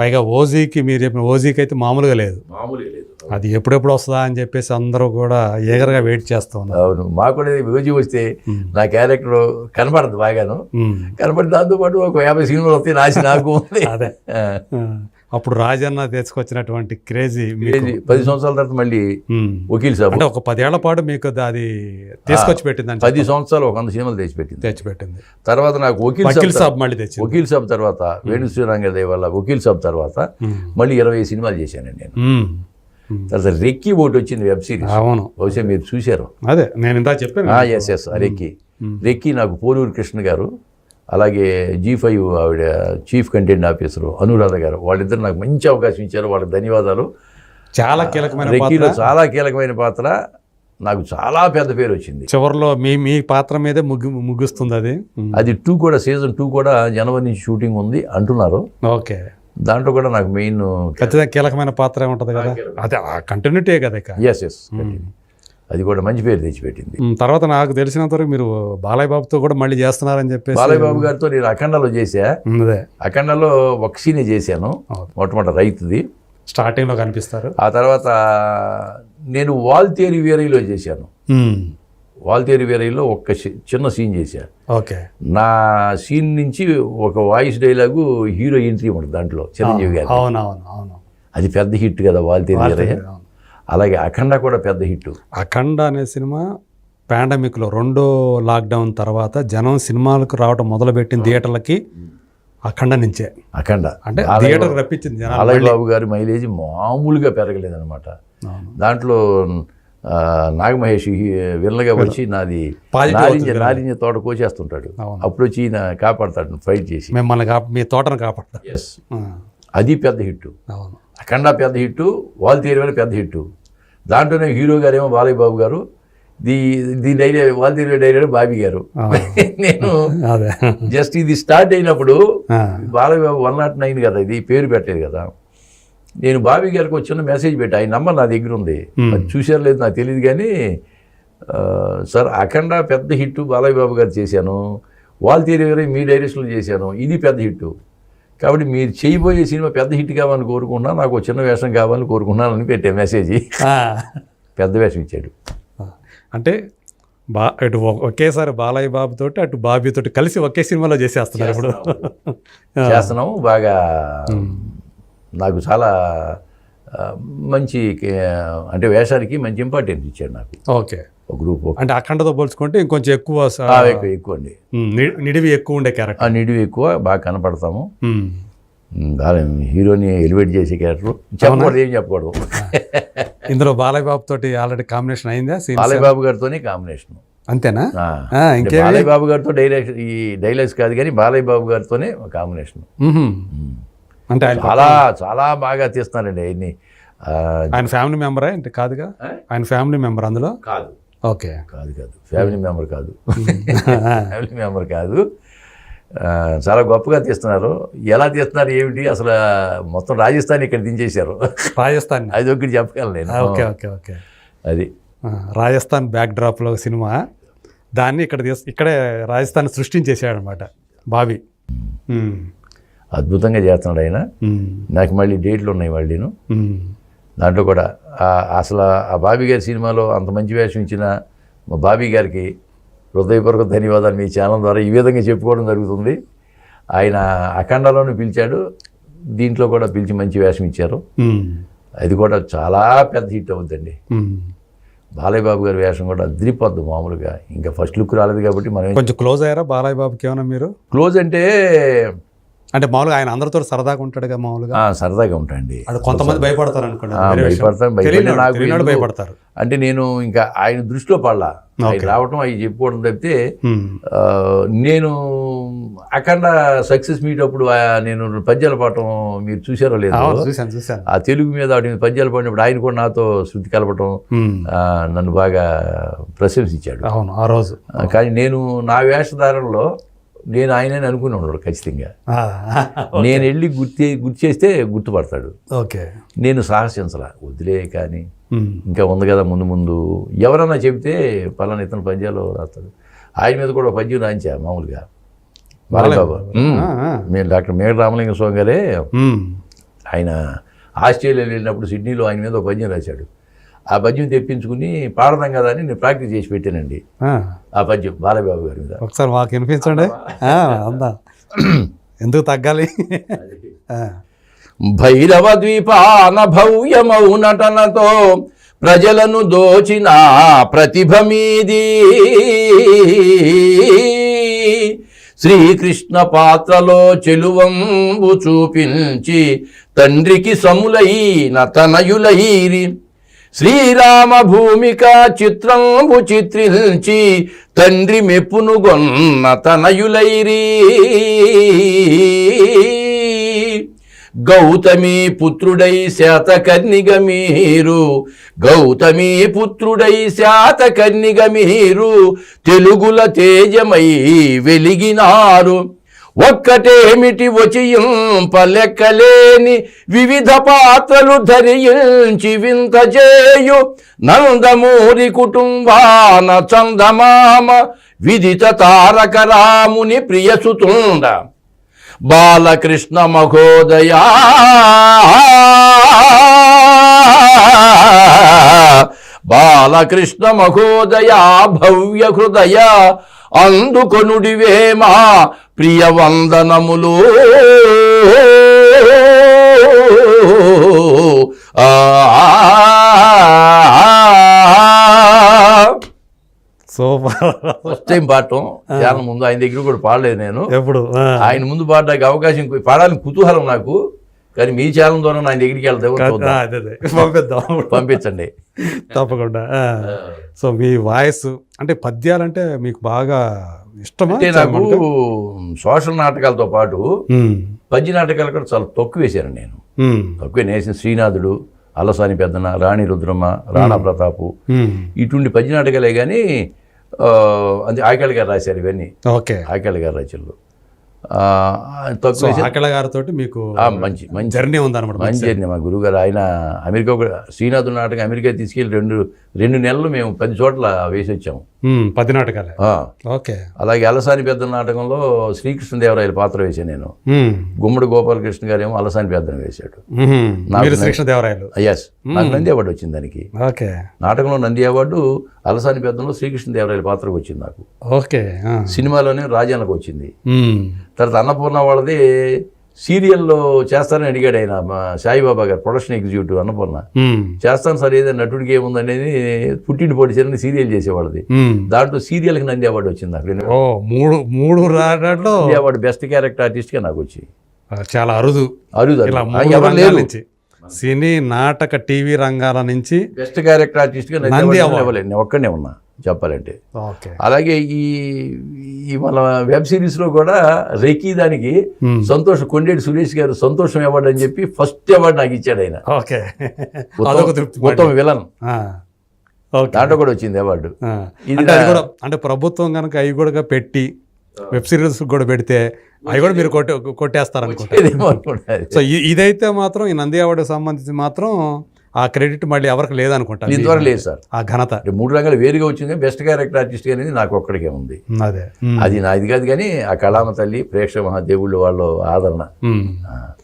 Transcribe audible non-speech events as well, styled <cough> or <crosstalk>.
పైగా ఓజీకి మీరు చెప్పిన ఓజీకి అయితే మామూలుగా లేదు. మామూలుగా లేదు. అది ఎప్పుడెప్పుడు వస్తుందా అని చెప్పేసి అందరూ కూడా ఏగరగా వెయిట్ చేస్తూ ఉన్నారు. అవును. మాకు కూడా రోజు వస్తే. నా క్యారెక్టర్ కనపడదు బాగాను. కనపడి దాంతోపాటు ఒక యాభై సినిమాలు వస్తే నాసి నాకు ఉంది. అదే. అప్పుడు రాజన్న తీసుకొచ్చినటువంటి క్రేజీ పది సంవత్సరాల తర్వాత మళ్ళీ. వకీల్ సాబ్. అంటే ఒక పదేళ్ళ పాటు మీకు అది తీసుకొచ్చి పెట్టింది పది సంవత్సరాలు ఒక వంద సినిమాలు తెచ్చిపెట్టింది. తెచ్చిపెట్టింది. తర్వాత నాకు వకీల్ వకీల్ సాబ్ మళ్ళీ తెచ్చింది. వకీల్ సాబ్ తర్వాత వేణు శ్రీరంగ దేవ్ వల్ల వకీల్ సాబ్ తర్వాత. మళ్ళీ ఇరవై సినిమాలు చేశాను నేను. తర్వాత రెక్కి ఒకటి వచ్చింది వెబ్ సిరీస్. అవును. బహుశా మీరు చూశారు. అదే నేను ఇందా చెప్పాను ఎస్ ఎస్ రెక్కి. రెక్కి నాకు పోలూరు కృష్ణ గారు అలాగే జీ ఫైవ్ ఆవిడ చీఫ్ కంటెంట్ ఆఫీసరు అనురాధ గారు వాళ్ళిద్దరు నాకు మంచి అవకాశం ఇచ్చారు వాళ్ళకి ధన్యవాదాలు. చాలా కీలకమైన రెక్కీలో చాలా కీలకమైన పాత్ర. నాకు చాలా పెద్ద పేరు వచ్చింది. చివరిలో మీ మీ పాత్ర మీదే ముగ్గు ముగుస్తుంది అది. అది టూ కూడా సీజన్ టూ కూడా జనవరి నుంచి షూటింగ్ ఉంది అంటున్నారు. ఓకే. దాంట్లో కూడా నాకు మెయిన్ ఖచ్చితంగా కీలకమైన పాత్ర ఉంటుంది కదా? అదే ఆ కంటిన్యూటీ కదా ఎస్ ఎస్ అది కూడా మంచి పేరు తెచ్చిపెట్టింది. తర్వాత నాకు తెలిసినంత వరకు మీరు బాలయ్య బాబుతో కూడా మళ్ళీ చేస్తున్నారని చెప్పేసి బాలయ్య బాబు గారితో నేను అఖండలో చేశా. అదే. అఖండలో ఒక సీనే చేశాను. మొట్టమొదటి రైతుది. స్టార్టింగ్లో కనిపిస్తారు. ఆ తర్వాత నేను వాల్తేరి వీరయ్యలో చేశాను. ఉమ్, వాల్తేరి వీరయ్యలో ఒక్క సి- చిన్న సీన్ చేశా. ఓకే. నా సీన్ నుంచి ఒక వాయిస్ డైలాగు హీరో ఎంట్రీ ఉంటుంది దాంట్లో చిరంజీవి గారి అవునవును అవును. అది పెద్ద హిట్ కదా వాల్తేరి అవును. అలాగే అఖండ కూడా పెద్ద హిట్ అఖండ అనే సినిమా పాండమిక్లో రెండో లాక్డౌన్ తర్వాత జనం సినిమాలకు రావడం మొదలుపెట్టిన థియేటర్లకి అఖండ నుంచే. అఖండ. అంటే థియేటర్ రప్పించింది ఆలయ బాబు గారి మైలేజ్ మామూలుగా పెరగలేదన్నమాట. అవును. దాంట్లో నాగమహేష్ విలన్గా వచ్చి నాది నారింజ నారింజ తోట కోసేస్తుంటాడు. అప్పుడు వచ్చి ఈయన కాపాడతాడు ఫైట్ చేసి. మిమ్మల్ని మీ తోటను ఎస్ ఆ, అది పెద్ద హిట్ అఖండ పెద్ద హిట్ వాల్ తీరువని పెద్ద హిట్ దాంట్లోనే హీరో గారేమో బాలయ్య బాబు గారు దీ దీ డైరీ వాల్ తీరువ డైరీ బాబీ గారు. <laughs> నేను జస్ట్ ఇది స్టార్ట్ అయినప్పుడు Balayya Babu one nought nine కదా ఇది పేరు పెట్టేది కదా. నేను బాబీ గారికి చిన్న మెసేజ్ పెట్టా ఆయన నంబర్ నా దగ్గర ఉంది. అది చూశారు లేదు నాకు తెలియదు కానీ సార్ అఖండ పెద్ద హిట్ బాలయ్య బాబు గారు చేశాను వాల్ తీరేవరే మీ డైరెక్షన్లో చేశాను ఇది పెద్ద హిట్ కాబట్టి మీరు చేయబోయే సినిమా పెద్ద హిట్ కావాలని కోరుకున్నా నాకు చిన్న వేషం కావాలని కోరుకున్నాను అని పెట్టే మెసేజ్. పెద్ద వేషం ఇచ్చాడు. అంటే బా ఇటు ఒ- ఒకేసారి బాలయ్య బాబు తోటి అటు బాబీ తోటి కలిసి ఒకే సినిమాలో చేసేస్తున్నారు ఇప్పుడు. చేస్తున్నాము. బాగా నాకు చాలా మంచి అంటే వేషానికి మంచి ఇంపార్టెన్స్ ఇచ్చాడు నాకు. ఓకే. ఒక గ్రూప్ అంటే అఖండతో పోల్చుకుంటే ఇంకొంచెం ఎక్కువ ఎక్కువ ఎక్కువ అండి. నిడివి ఎక్కువ ఉండే క్యారెక్టర్ ఆ నిడివి ఎక్కువ బాగా కనపడతాము. హీరోని ఎలివేట్ చేసే క్యారెక్టర్ చెప్పకూడదు ఏం చెప్పకూడదు. <laughs> ఇందులో బాలయ్య బాబు తోటి ఆల్రెడీ కాంబినేషన్ అయిందా? బాలయ్య బాబు గారితోనే కాంబినేషన్ అంతేనా? ఇంకేమి? బాలయ్య బాబు గారితో డైలాగ్స్ ఈ డైలాగ్స్ కాదు కానీ బాలయ్య బాబు గారితోనే కాంబినేషన్. అంటే ఆయన చాలా చాలా బాగా తీస్తున్నారండి ఆయన్ని. ఆయన ఫ్యామిలీ మెంబరా అంటే కాదుగా ఆయన ఫ్యామిలీ మెంబర్ అందులో? కాదు. ఓకే. కాదు కాదు. ఫ్యామిలీ మెంబర్ కాదు. <laughs> ఫ్యామిలీ మెంబర్ కాదు. చాలా గొప్పగా తీస్తున్నారు. ఎలా తీస్తున్నారు ఏమిటి? అసలు మొత్తం రాజస్థాన్ ఇక్కడ దించేశారు. రాజస్థాన్. అది ఒకటి చెప్పగలను నేను. Okay okay okay. అది. రాజస్థాన్ బ్యాక్ డ్రాప్లో సినిమా. దాన్ని ఇక్కడ తీస్ ఇక్కడే రాజస్థాన్ సృష్టించేసాడు అనమాట బాబీ. ఉమ్. అద్భుతంగా చేస్తున్నాడు ఆయన. నాకు మళ్ళీ డేట్లు ఉన్నాయి మళ్ళీను ఉమ్. దాంట్లో కూడా అసలు ఆ బాబీ గారి సినిమాలో అంత మంచి వేషం ఇచ్చిన మా బాబీ గారికి హృదయపూర్వక ధన్యవాదాలు మీ ఛానల్ ద్వారా ఈ విధంగా చెప్పుకోవడం జరుగుతుంది ఆయన అఖండలోనే పిలిచాడు దీంట్లో కూడా పిలిచి మంచి వేషం ఇచ్చారు. అది కూడా చాలా పెద్ద హిట్ అవుతుందండి. బాలయ్య బాబు గారి వేషం కూడా అదిరిపోద్దు మామూలుగా ఇంకా ఫస్ట్ లుక్ రాలేదు కాబట్టి మనం కొంచెం క్లోజ్ అయ్యారా బాలయ్య బాబుకి ఏమన్నా మీరు క్లోజ్ అంటే అంటే మామూలుగా ఆయన అందరితో సరదాగా ఉంటాడుగా మామూలుగా? సరదాగా ఉంటాయండి అది కొంతమంది భయపడతారు అనుకోండి. ఎందుకు- భయపడతారు. అంటే నేను ఇంకా ఆయన దృష్టిలో పడలా. రావటం అవి చెప్పుకోవడం తప్పితే నేను అఖండ సక్సెస్ మీట్ అప్పుడు నేను పద్యాలు పాడటం మీరు చూసారో లేదు? ఆ తెలుగు మీద వాటి మీద పద్యాలు పాడినప్పుడు ఆయన కూడా నాతో శృతి కలపటం నన్ను బాగా ప్రశంసించాడు. అవును ఆ రోజు. కానీ నేను నా వేషధారణలో నేను ఆయనని అనుకుని ఉన్నాడు ఖచ్చితంగా. నేను వెళ్ళి గుర్తి గుర్తు చేస్తే గుర్తుపడతాడు. ఓకే. నేను సాహసించలా వదిలే కానీ. ఇంకా ఉంది కదా ముందు ముందు. ఎవరన్నా చెబితే పలానా ఇతను పద్యాలు రాస్తాడు. ఆయన మీద కూడా ఒక పద్యం రాయించా మామూలుగా. బాలయ్య బాబు. ఉమ్. ఆ, ఆ. మేము డాక్టర్ మేఘ రామలింగ స్వామి గారే. ఆయన ఆస్ట్రేలియా వెళ్ళినప్పుడు సిడ్నీలో ఆయన మీద ఒక పద్యం రాశాడు. ఆ పద్యం తెప్పించుకుని పాడదాం కదా అని నేను ప్రాక్టీస్ చేసి పెట్టానండి. ఆ, పద్యం బాలబాబు గారి మీద. ఒకసారి మాకు వినిపించండి. అందా. ఎందుకు తగ్గాలి? భైరవ ద్వీపాన భవ్యమౌ నటనతో ప్రజలను దోచిన ప్రతిభ మీది. శ్రీకృష్ణ పాత్రలో చెలువంబు చూపించి తండ్రికి సములైన తనయులైరి. శ్రీరామ భూమిక చిత్రంబు చిత్రించి తండ్రి మెప్పును గొన్న తనయులైరి. గౌతమి పుత్రుడై శాతకర్ణిగ మీరు గౌతమి పుత్రుడై శాతకర్ణిగ మీరు తెలుగుల తేజమై వెలిగినారు. ఒక్కటేమిటి వచియింపలెక్కలేని వివిధ పాత్రలు ధరించి వింత చేయు నందమూరి కుటుంబాన చందమామ విదిత తారక రాముని ప్రియసుతుండ. బాలకృష్ణ మహోదయా. బాలకృష్ణ మహోదయా భవ్య హృదయ అందుకొనుడివేమా ప్రియ వందనములు. సూపర్ ఫస్ట్ టైం పాడటం. చాలా ముందు ఆయన దగ్గర కూడా పాడలేదు నేను. ఎప్పుడు? ఆయన ముందు పాడడానికి అవకాశం పాడాలని కుతూహలం నాకు. కానీ మీ ఛానల్ ద్వారా ఆయన దగ్గరికి వెళ్తే పంపిద్దాం. పంపించండి. తప్పకుండా. సో మీ వాయిస్ అంటే పద్యాలంటే మీకు బాగా ఇష్టమా? అంటే నాకు సోషల్ నాటకాలతో పాటు పద్య నాటకాలు కూడా చాలా తక్కువ వేశాను నేను. తక్కువ నేసిన శ్రీనాథుడు అలసాని పెద్దన రాణి రుద్రమ్మ రాణా ప్రతాపు. ఇటువంటి పద్య నాటకాలే కానీ అది ఆకేళ్ళ గారు రాశారు ఇవన్నీ. ఓకే. ఆకేళ్ళ గారు రచనలు ఆకలి గారితో మీకు మంచి మంచి. జర్నీ ఉందన్నమాట మంచి జర్నీ. మా గురువుగారు. ఆయన అమెరికా కూడా శ్రీనాథుడు నాటకం అమెరికా తీసుకెళ్ళి రెండు రెండు నెలలు మేము పది చోట్ల వేసి వచ్చాము పది నాటకాలే. ఓకే. అలాగే అలసాని పెద్ద నాటకంలో శ్రీకృష్ణదేవరాయల పాత్ర వేశాను నేను గుమ్మడి గోపాలకృష్ణ గారేమో అలసాని పెద్దను వేశాడు. శ్రీకృష్ణదేవరాయలు. ఎస్ నాకు నంది అవార్డు వచ్చింది దానికి. ఓకే. నాటకంలో నంది అవార్డు అలసాని పెద్దంలో శ్రీకృష్ణదేవరాయల పాత్రకు వచ్చింది నాకు. ఓకే. సినిమాలోనే రాజానికి వచ్చింది. తర్వాత అన్నపూర్ణ వాళ్ళది సీరియల్లో చేస్తానని అడిగాడు ఆయన మా సాయిబాబా గారు ప్రొడక్షన్ ఎగ్జిక్యూటివ్ అన్నపూర్ణ. చేస్తాను సార్ ఏదైనా నటుడికి ఏముందనేది పుట్టింటి పొడి చరణి సీరియల్ చేసేవాళ్ళది. దాంట్లో సీరియల్కి నంది అవార్డు వచ్చింది నాకు మూడు మూడు రావడంలో అవార్డు బెస్ట్ క్యారెక్టర్ ఆర్టిస్ట్గా నాకు వచ్చి. చాలా అరుదు. అరుదు ఎవరు లేరు. సినీ నాటక టీవీ రంగాల నుంచి బెస్ట్ క్యారెక్టర్ ఆర్టిస్ట్గా నంది ఇవ్వలేదు. నేను ఒక్కనే ఉన్నా. చెప్పాలంటే. అలాగే ఈ ఈ మన వెబ్ సిరీస్లో కూడా రెకీ దానికి సంతోష్ కొండేటి సురేష్ గారు సంతోషం అవార్డు అని చెప్పి ఫస్ట్ అవార్డు నాకు ఇచ్చాడు ఆయన. ఉత్తమ విలన్. దాంట్లో కూడా వచ్చింది అవార్డు. ఇది కూడా అంటే ప్రభుత్వం కనుక అవి కూడా పెట్టి వెబ్ సిరీస్ కూడా పెడితే అవి కూడా మీరు కొట్టే కొట్టేస్తారు సో ఇదైతే మాత్రం ఈ నంది అవార్డు సంబంధించి మాత్రం ఆ క్రెడిట్ మళ్ళీ ఎవరికి లేదనుకుంటా దీని ద్వారా లేదు సార్. ఆ ఘనత. మూడు రంగాలు వేరుగా వచ్చింది. బెస్ట్ క్యారెక్టర్ ఆర్టిస్ట్ అనేది నాకు ఒక్కడికే ఉంది. అదే. అది నాది కాదు కానీ ఆ కళామ తల్లి ప్రేక్షక మహాదేవుళ్ళు వాళ్ళ ఆదరణ.